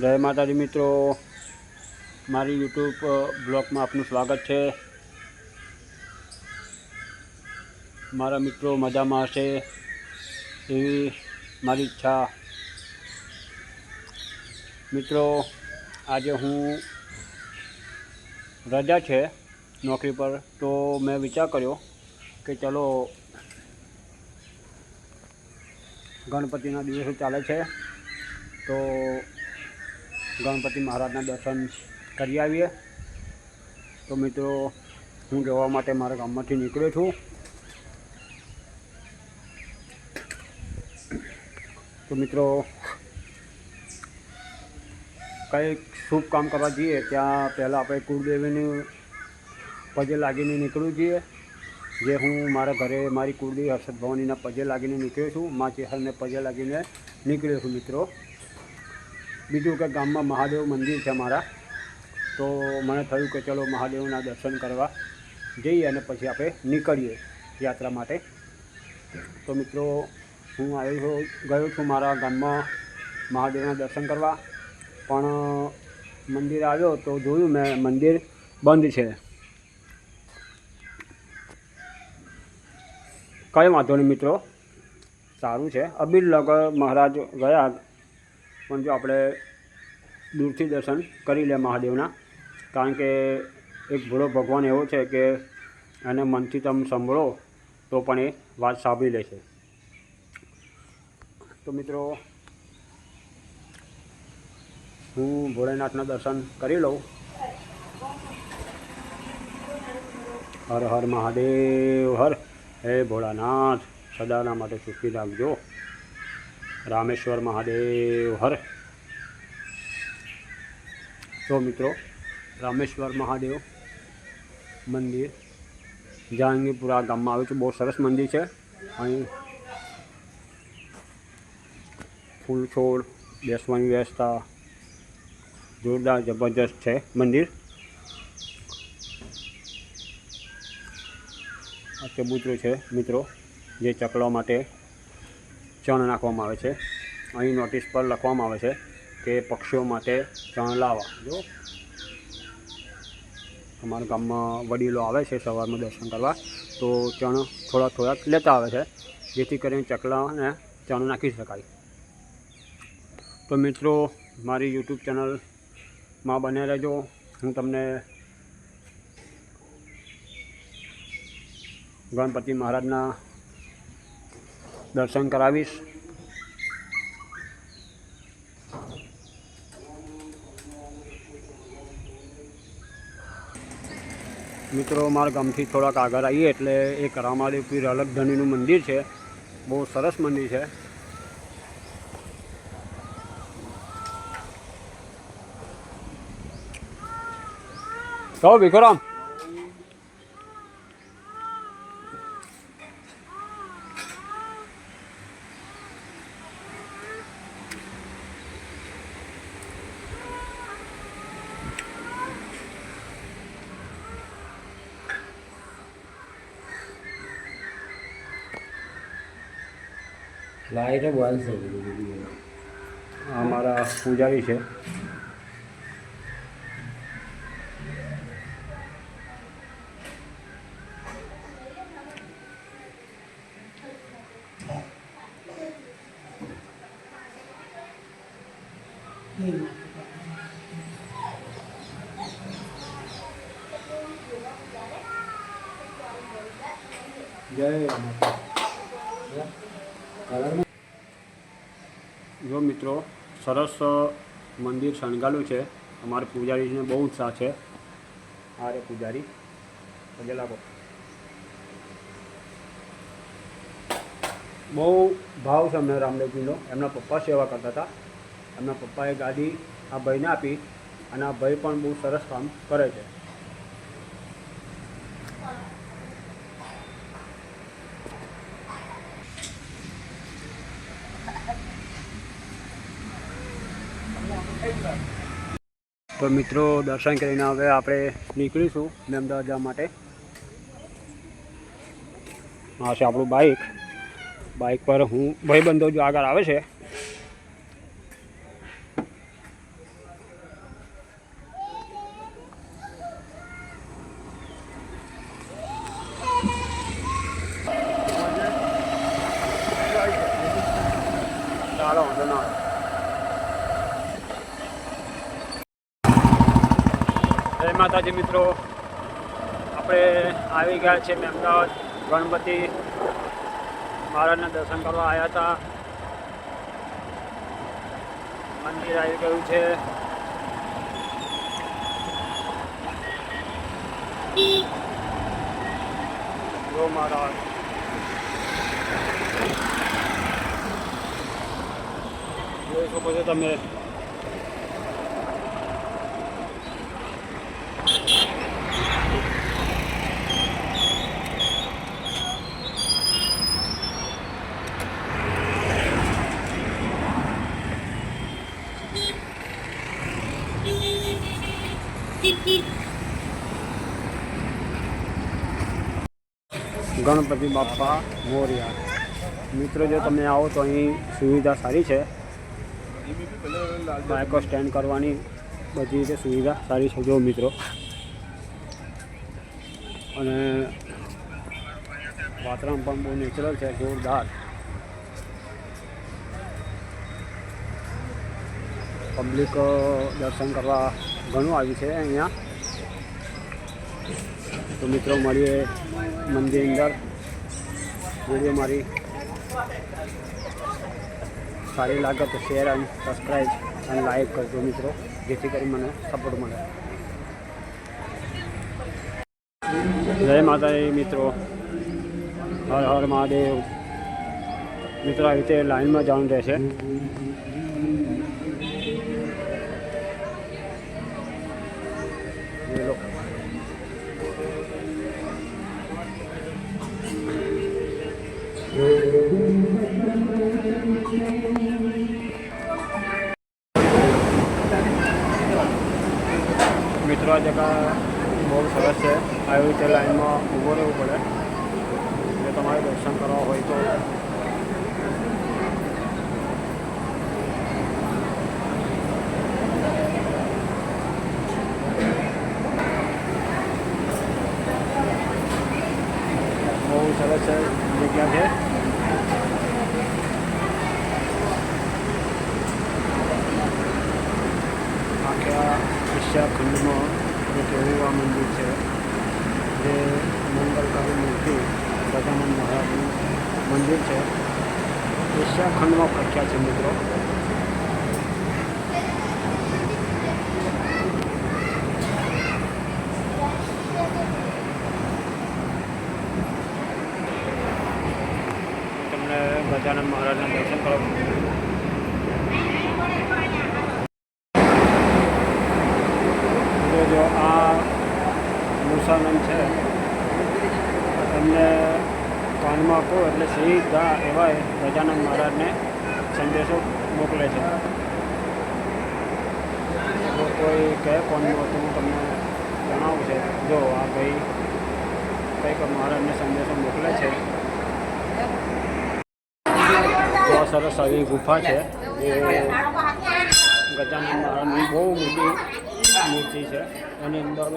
જય માતાજી મિત્રો. મારી યુટ્યુબ બ્લોગમાં આપનું સ્વાગત છે. મારા મિત્રો મજામાં હશે એવી મારી ઈચ્છા. મિત્રો, આજે હું રજા છે નોકરી પર, તો મેં વિચાર કર્યો કે ચલો ગણપતિના દિવસો ચાલે છે. તો ગણપતિ મહારાજના દર્શન કરી આવીએ. તો મિત્રો, હું જવા માટે મારા ગામમાંથી નીકળ્યો છું. તો મિત્રો, કંઈક શુભ કામ કરવા જઈએ, ત્યાં પહેલાં આપણે કુળદેવીની પજે લાગીને નીકળવું જોઈએ. જે હું મારા ઘરે, મારી કુળદેવી હર્ષદ ભવાનીના પજે લાગીને નીકળ્યો છું. મા ચેહરને પજે લાગીને નીકળ્યો છું મિત્રો. બીજું કે ગામમાં મહાદેવ મંદિર છે મારા. તો મને થયું કે ચલો મહાદેવના દર્શન કરવા જઈએ અને પછી આપણે નીકળીએ યાત્રા માટે. તો મિત્રો, હું આવ્યો ગયો છું મારા ગામમાં મહાદેવના દર્શન કરવા. પણ મંદિર આવ્યો તો જોયું મેં મંદિર બંધ છે. કંઈ વાંધો નહીં મિત્રો. સારું છે. અબીર લગ મહારાજ ગયા પણ જો આપણે દૂરથી દર્શન કરી લે મહાદેવના, કારણ કે એક ભોળો ભગવાન એવો છે કે એને મનથી તમે સાંભળો તો પણ એ વાત સાંભળી લે છે. તો મિત્રો, હું ભોળેનાથના દર્શન કરી લઉં. હર હર મહાદેવ, હર. હે ભોળાનાથ, સદાના માટે સુખી રાખજો. રામેશ્વર મહાદેવ, હર. તો મિત્રો, રામેશ્વર મહાદેવ મંદિર જહાંગીરપુરા ગામમાં આવ્યું છે, બહુ સરસ મંદિર છે. અહીં ફૂલ છોડ, બેસવાની વ્યવસ્થા જોરદાર જબરજસ્ત છે મંદિર. આ ચબૂતરું છે મિત્રો, જે ચકડવા માટે ચણ નાખવામાં આવે છે. અહીં નોટિસ પર લખવામાં આવે છે કે પક્ષીઓ માટે ચણ લાવવા જો અમારા ગામમાં વડીલો આવે છે સવારમાં દર્શન કરવા, તો ચણ થોડા થોડાક લેતા આવે છે, જેથી કરીને ચકલાને ચણ નાખી શકાય. તો મિત્રો, મારી યુટ્યુબ ચેનલમાં બને રહેજો. હું તમને ગણપતિ મહારાજના દર્શન કરાવીશ મિત્રો, મારા ગામથી થોડાક આગળ આવીએ એટલે એક રામાદેવ પીર અલગ ધણીનું મંદિર છે. બહુ સરસ મંદિર છે. તો ભીખોરામ. લાઈટ બંધ થઈ ગઈ આ પૂજારી છે. સરસ મંદિર શણગારેલું છે. અમારા પૂજારીને બહુ ઉત્સાહ છે. આ રે પૂજારી, પગે લાગો. બહુ ભાવ છે અમને રામદેવજીનો. એમના પપ્પા સેવા કરતા હતા. એમના પપ્પાએ ગાડી આ ભાઈને આપી અને આ ભાઈ પણ બહુ સરસ કામ કરે છે. તો મિત્રો, દર્શન કરીને હવે આપણે નીકળીશું મેમદાવાદ જવા માટે. આ છે આપણું બાઇક બાઇક પર હું ભાઈબંધો જો આગળ આવે છે માતાજી મિત્રો, આપણે આવી ગયા છે મેં અમદાવાદ ગણપતિ મહારાજના દર્શન કરવા આવ્યા હતા. મંદિર આવી ગયું છે. જો મહારાજ. જોઈ શકો છો તમે. ગણપતિ બાપા મોરિયા. મિત્રો, જો તમે આવો તો અહીં સુવિધા સારી છે. બાઇકો સ્ટેન્ડ કરવાની બધી રીતે સુવિધા સારી છે. જો મિત્રો. અને વાતાવરણ પણ બહુ નેચરલ છે, જોરદાર. પબ્લિક દર્શન કરવા ઘણું આવ્યું છે અહીંયા. તો મિત્રો, મળીએ મંદિર અંદર. વીડિયો મારી સારી લાગે તો શેર અને સબસ્ક્રાઈબ અને લાઈક કરજો મિત્રો, જેથી કરી મને સપોર્ટ મળે. જય માતાજી મિત્રો. હર હર મહાદેવ. મિત્રો આવી રીતે લાઈનમાં જવાનું રહેશે. મિત્રો આ જગા બહુ સરસ છે. આવી રીતે લાઈનમાં ઊભો રહેવું પડે. એટલે તમારે દર્શન કરવા હોય તો બહુ સરસ જગ્યા છે આખા એશિયા ખંડમાં એક એવું આ મંદિર છે જે મંગલકારી મૂર્તિ ગજાનંદ મહારાજનું મંદિર છે. એશિયા ખંડમાં પ્રખ્યાત છે મિત્રો તમને ગજાનંદ મહારાજના દર્શન કરો તો જો આ મુસાનંદ છે એમને કાનમાં કહો એટલે સીધા એવા ગજાનંદ મહારાજને સંદેશો મોકલે છે જો કોઈ કહે કોણનું હતું હું તમને જણાવું છે જો આ ભાઈ કંઈક મહારાજને સંદેશો મોકલે છે. બહુ સરસ આવી ગુફા છે. જે ગજાનંદ મહારાજની બહુ મોટી મૂર્તિ છે. એની અંદર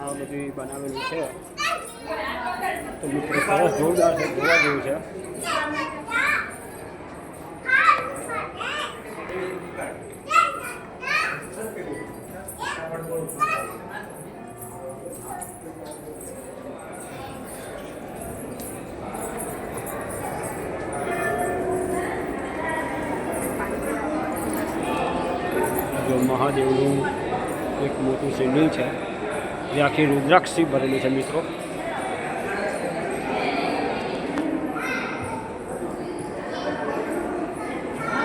આ બધી બનાવેલી છે. તો મિત્રો સરસ જોરદાર છે, જોવા જેવું છે. જો મહાદેવનું એક મોટું શિવલિંગ છે જે આખી રુદ્રાક્ષથી ભરેલું છે મિત્રો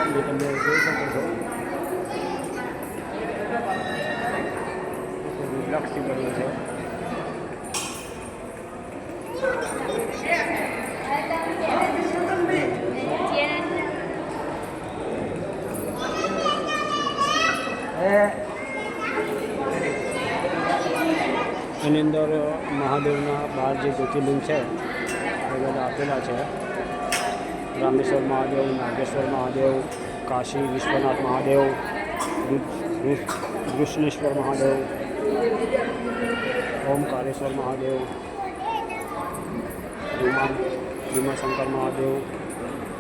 જે તમે જોઈ શકો છો રુદ્રાક્ષથી ભરેલું છે એની અંદર મહાદેવના બાર જે જ્યોતિર્લિંગ છે એ બધા આપેલા છે રામેશ્વર મહાદેવ નાગેશ્વર મહાદેવ કાશી વિશ્વનાથ મહાદેવ કૃષ્ણેશ્વર મહાદેવ ઓમકારેશ્વર મહાદેવ ભીમા ભીમાશંકર મહાદેવ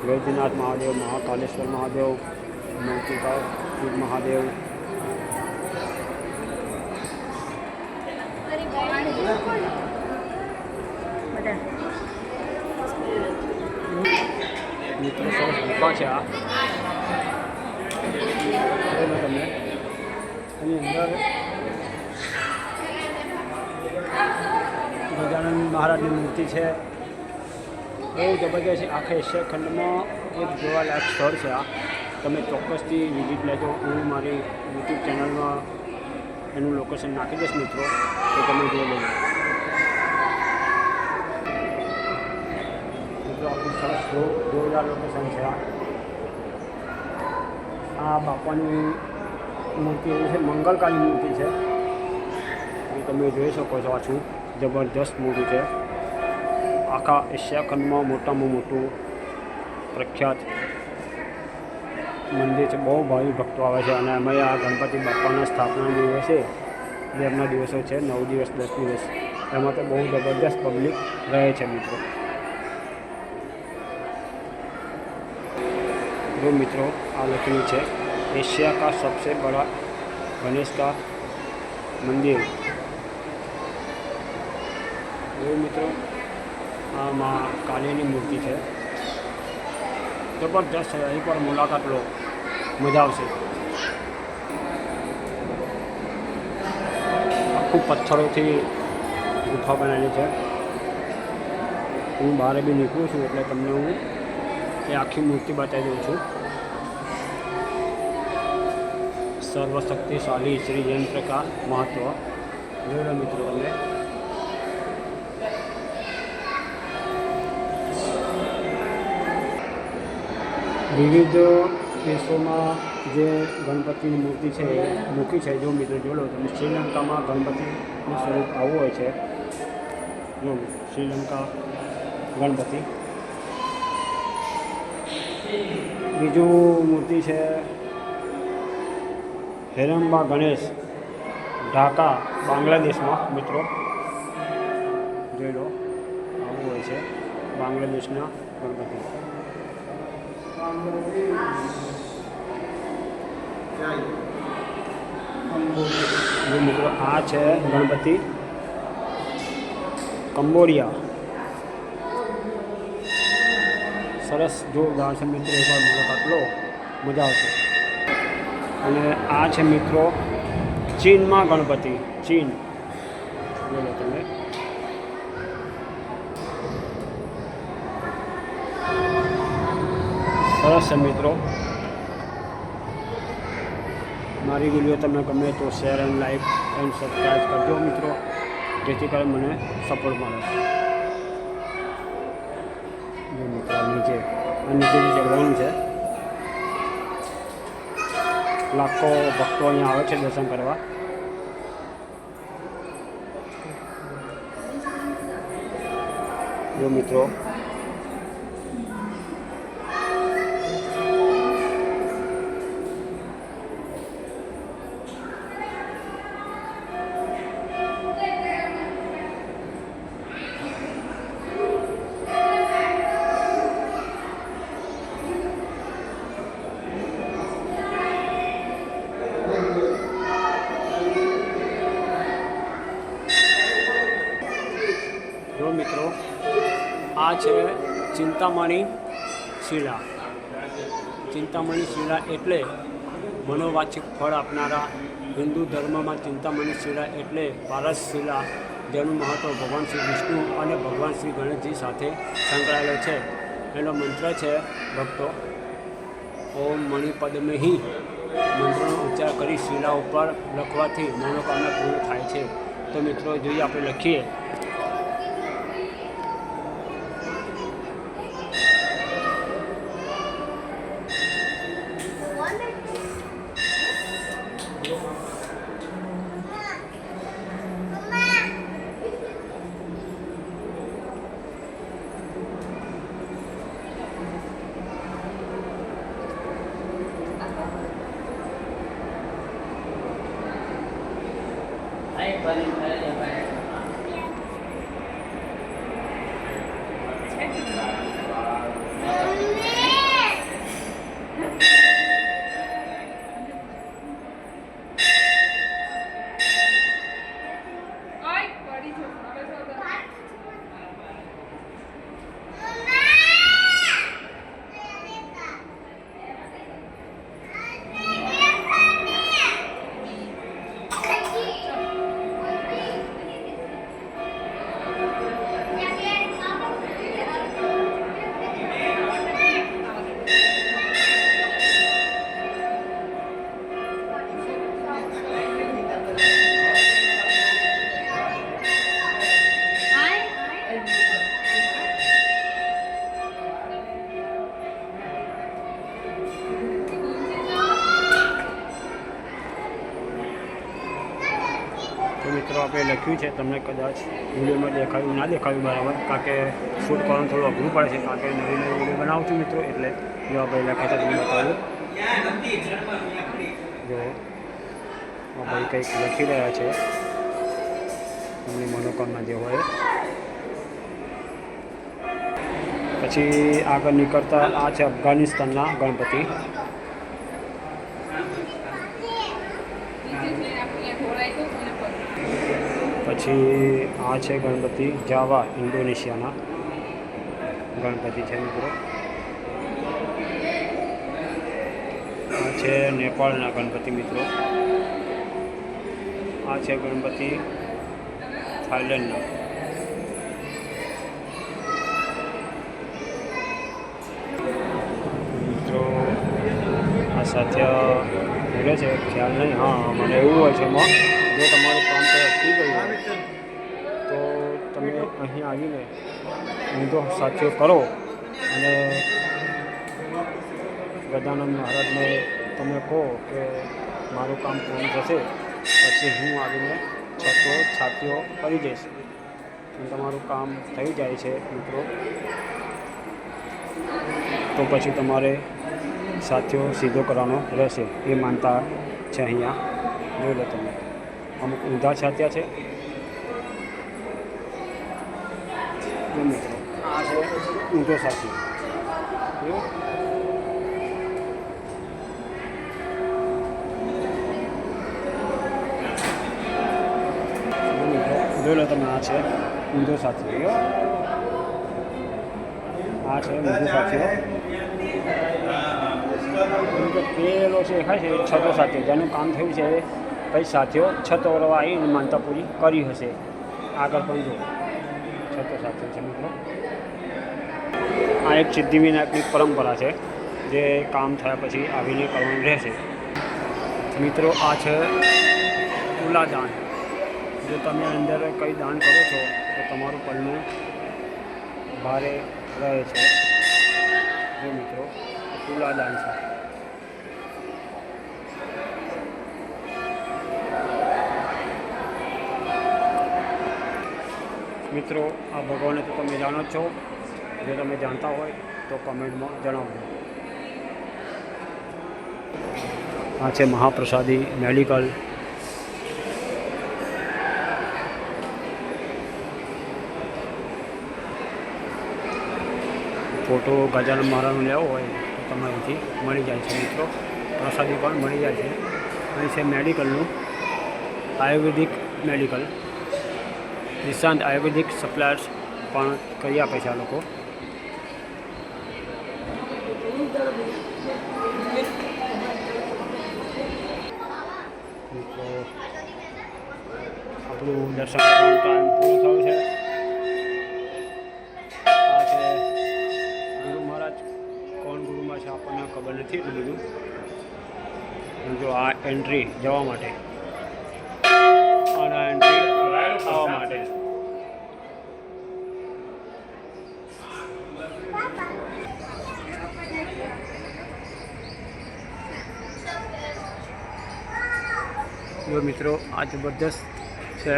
વૈદ્યનાથ મહાદેવ મહાકાલેશ્વર મહાદેવ મોતિકા મહાદેવ બધા મિત્રો સરસ ગુફા છે આ. જોઈ તમે એની અંદર ગજાનંદ મહારાજની મૂર્તિ છે. બહુ જબરજસ્ત છે. આખા એશિયા ખંડમાં એક જોવાલાયક સ્થળ છે આ. તમે ચોક્કસથી વિઝિટ લેજો. હું મારી યુટ્યુબ ચેનલમાં એનું લોકેશન નાખી દઈશ મિત્રો. તો તમે જોઈ લેજો. મિત્રો આપણું સરસ જોરદાર લોકેશન છે આ. આ બાપાની મૂર્તિ એવી છે મંગળકાળી મૂર્તિ છે. એ તમે જોઈ શકો છો પાછું જબરજસ્ત મૂર્તિ છે. આખા એશિયા ખંડમાં મોટામાં મોટું પ્રખ્યાત મંદિર છે. બહુ ભાવિ ભક્તો આવે છે અને અમે આ ગણપતિ બાપાના સ્થાપના દિવસે જે એમના દિવસો છે, નવ દિવસ, દસ દિવસ. એમાં તો બહુ જબરદસ્ત પબ્લિક રહે છે મિત્રો. જો મિત્રો, આ લખેલું છે, એશિયા કા સબસે બડા ગણેશ કા મંદિર? જો મિત્રો, આ મા કાલીની મૂર્તિ છે. જબરદસ્ત છે, અહીં પર મુલાકાત લો. મજા આવશે. આખું પથ્થરોથી ગુફા બનાવેલી છે. હું બહાર બી નીકળું છું, એટલે તમને હું એ આખી મૂર્તિ બતાવી દઉં છું. સર્વશક્તિશાળી શ્રી યંત્ર કા મહત્વ. જોઈ મિત્રો તમે. વિવિધ દેશોમાં જે ગણપતિની મૂર્તિ છે એ મૂકી છે. જો મિત્રો જોડો તમે, શ્રીલંકામાં ગણપતિનું સ્વરૂપ આવું હોય છે. જો શ્રીલંકા ગણપતિ. બીજું મૂર્તિ છે હેરંબા ગણેશ ઢાકા, બાંગ્લાદેશમાં, મિત્રો. જોઈ લો, આવું હોય છે બાંગ્લાદેશના ગણપતિ. મિત્રો આ છે ગણપતિ કંબોડિયા. સરસ જોરદાર છે મિત્રો એકવાર મુલાકાત લો. મજા આવશે. અને આ છે મિત્રો, ચીનમાં ગણપતિ. ચીન. બોલો તમે. સરસ છે મિત્રો. મારી વીડિયો તમને ગમે તો share and like and subscribe કરજો મિત્રો. જેથી કરીને મને સપોર્ટ મળે. આ નીચેથી ચડવાનું છે. લાખો ભક્તો અહીંયા આવે છે દર્શન કરવા. જો મિત્રો ચિંતામણી શિલા. ચિંતામણી શિલા એટલે મનોવાચિક ફળ આપનારા હિન્દુ ધર્મમાં ચિંતામણી શિલા એટલે પારસ શિલા, જેનું મહત્ત્વ ભગવાન શ્રી વિષ્ણુ અને ભગવાન શ્રી ગણેશજી સાથે સંકળાયેલો છે. એનો મંત્ર છે, ભક્તો, ઓમ મણિપદ્મહી. મંત્રનો ઉચ્ચાર કરી શિલા ઉપર લખવાથી મનોકામના પૂર્ણ થાય છે. તો મિત્રો, જોઈએ આપણે લખીએ. Right, buddy. મિત્રો છે, તમને કદાચ વિડીયોમાં દેખાયું, ના દેખાયું બરાબર, કારણ કે શૂટ કરવાનું થોડું અઘરું પડે છે, કારણ કે નવી નવી વીડિયો બનાવું છું મિત્રો, એટલે જો ભાઈ લખે છે તમને બતાવું. જો ભાઈ કંઈક લખી રહ્યા છે, એમની મનોકામના જે હોય. પછી આગળ નીકળતા આ છે અફઘાનિસ્તાનના ગણપતિ. પછી આ છે ગણપતિ જાવા, ઇન્ડોનેશિયાના ગણપતિ છે મિત્રો. આ છે નેપાળના ગણપતિ મિત્રો. આ છે ગણપતિ થાઈલેન્ડના. મિત્રો, આ સાથે બોલે છે, ખ્યાલ નહીં. હા, મને એવું હોય છે એમાં. જો તમારું કામ અટકી ગયું તો તમે અહીં આવીને ઊંધો સાચો કરો. અને ગજાનંદ મહારાજને તમે કહો કે મારું કામ પૂર્ણ થશે, પછી હું આવીને છતો છાતીઓ કરી જઈશ. તમારું કામ થઈ જાય છે, મિત્રો. તો પછી તમારે સાથીઓ સીધો કરવાનો રહેશે. એ માનતા છે અહીંયા. જોઈ લો તમે. અમુક ઊંધા છાત્યા છે. આ છે. ઊંધો સાથી જોઈ લો તમે આ છે. ઊંધો સાથી? આ છે ઊંધો સાથીઓ પેલો છે ખાય છે છતો સાથે જેનું કામ થયું છે પછી સાથીઓ, છતો વળવા આવીને માનતા પૂરી કરી હશે. આગળ પણ જો છતો સાથે છે મિત્રો. આ એક સિદ્ધિ વિનાયકની પરંપરા છે, જે કામ થયા પછી આવીને કરવાનું રહેશે. મિત્રો, આ છે તુલા દાન. જો તમે અંદર કંઈ દાન કરો છો, તો તમારું પલનું ભારે રહે છે. જો મિત્રો તુલા દાન છે. મિત્રો, આ ભગવાનને તો તમે જાણો છો. જો તમે જાણતા હોય તો કમેન્ટમાં જણાવજો. આ છે મહાપ્રસાદી મેડિકલ. ફોટો ગજાનન મહારાજનો લેવો હોય તો તમે અહીંથી મળી જાય છે મિત્રો. પ્રસાદી પણ મળી જાય છે. અહીં છે મેડિકલનું. આયુર્વેદિક મેડિકલ. નિશાંત આયુર્વેદિક સપ્લાયર્સ પણ કરી આપે છે આ લોકો. આપણું દર્શન પૂરો થયો છે. આ મહારાજ. કોણ છે આપણને ખબર નથી એટલું બધું. જો આ એન્ટ્રી જવા માટે અને આ એન્ટ્રી આવવા માટે જો મિત્રો, આ જબરદસ્ત છે.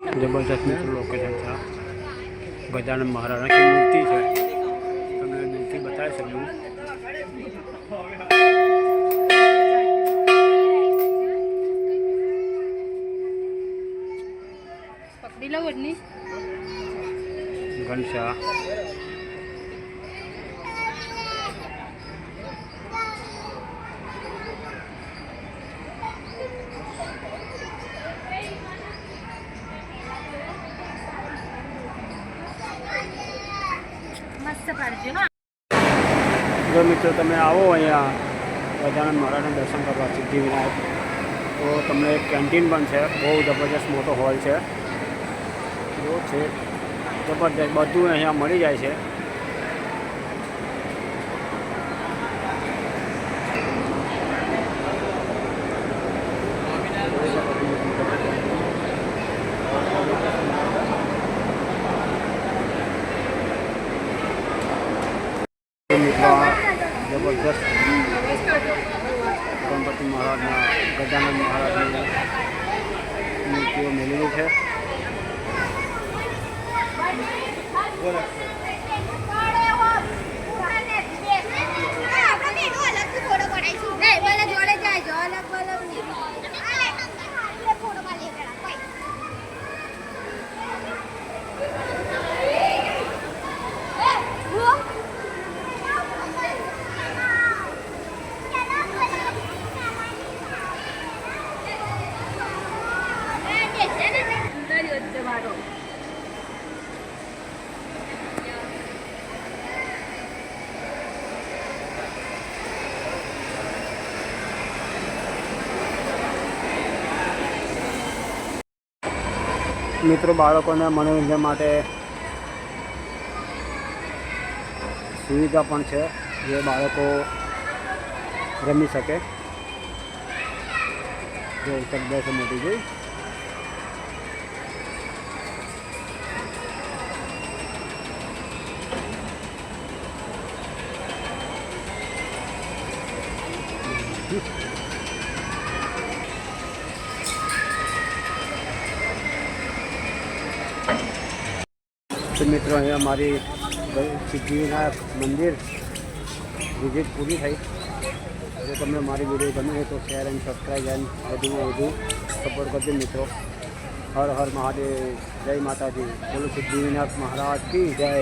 જબરદસ્ત મિત્રો લોકેશન છે. ગજાનંદ મહારાજની મૂર્તિ છે. તમને મૂર્તિ બતાવી શકું જ નહીં ઘનશા. જો મિત્રો તમે આવો અહીંયા ગજાનંદ મહારાજના દર્શન કરવા સિદ્ધિ વિનાયક તો તમને એક કેન્ટીન પણ છે બહુ જબરજસ્ત મોટો હોલ છે. છે. જબરજસ્ત બધું અહીંયા મળી જાય છે. alam niyo. મિત્રો બાળકોને મનોરંજન માટે સુવિધા પણ છે જે બાળકો રમી શકે. જો જગ્યા છે મોટી જોઈ. મિત્રો, અહીંયા મારી સિદ્ધિવિનાયક મંદિર વિઝિટ પૂરી થઈ. જો તમને મારી વીડિયો ગમે તો શેર એન્ડ સબસ્ક્રાઈબ એન્ડ વધુમાં વધુ સપોર્ટ કરજો મિત્રો. હર હર મહાદેવ. જય માતાજી. બોલો સિદ્ધિવિનાયક મહારાજ કી જય.